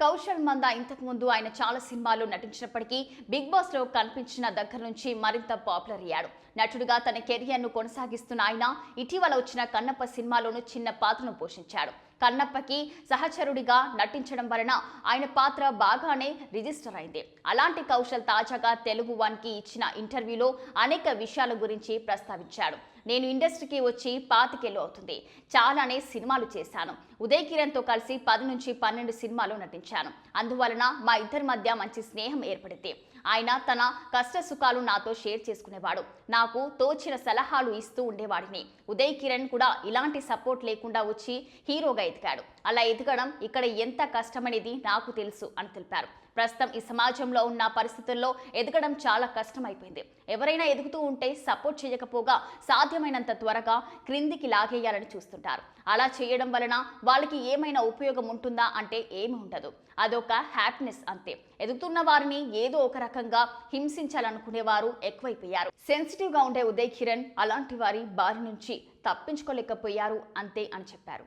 కౌశల్ మంద ఇంతకు ముందు ఆయన చాలా సినిమాల్లో నటించినప్పటికీ బిగ్ బాస్లో కనిపించిన దగ్గర నుంచి మరింత పాపులర్ అయ్యాడు. నటుడిగా తన కెరియర్ను కొనసాగిస్తున్న ఆయన ఇటీవల వచ్చిన కన్నప్ప సినిమాలోనూ చిన్న పాత్రను పోషించాడు. కన్నప్పకి సహచరుడిగా నటించడం వలన ఆయన పాత్ర బాగానే రిజిస్టర్ అయింది. అలాంటి కౌశల్ తాజాగా తెలుగు వన్కి ఇచ్చిన ఇంటర్వ్యూలో అనేక విషయాల గురించి ప్రస్తావించాడు. నేను ఇండస్ట్రీకి వచ్చి పాతికేళ్ళు అవుతుంది. చాలానే సినిమాలు చేశాను. ఉదయ్ కిరణ్తో కలిసి పది నుంచి పన్నెండు సినిమాలు నటించాను. అందువలన మా ఇద్దరి మధ్య మంచి స్నేహం ఏర్పడింది. ఆయన తన కష్ట సుఖాలు నాతో షేర్ చేసుకునేవాడు. నాకు తోచిన సలహాలు ఇస్తూ ఉండేవాడిని. ఉదయ్ కిరణ్ కూడా ఇలాంటి సపోర్ట్ లేకుండా వచ్చి హీరోగా ఎదిగాడు అలా ఎదగడం ఇక్కడ ఎంత కష్టమనేది నాకు తెలుసు అని తెలిపారు. ప్రస్తుతం ఈ సమాజంలో ఉన్న పరిస్థితుల్లో ఎదగడం చాలా కష్టమైపోయింది. ఎవరైనా ఎదుగుతూ ఉంటే సపోర్ట్ చేయకపోగా సాధ్యమైనంత త్వరగా క్రిందికి లాగేయాలని చూస్తుంటారు. అలా చేయడం వలన వాళ్ళకి ఏమైనా ఉపయోగం ఉంటుందా అంటే ఏమి ఉండదు. అదొక హ్యాపీనెస్ అంతే. ఎదుగుతున్న వారిని ఏదో ఒక రకంగా హింసించాలనుకునేవారు ఎక్కువైపోయారు. సెన్సిటివ్గా ఉండే ఉదయ్ కిరణ్ అలాంటి వారి బారి నుంచి తప్పించుకోలేకపోయారు అంతే అని చెప్పారు.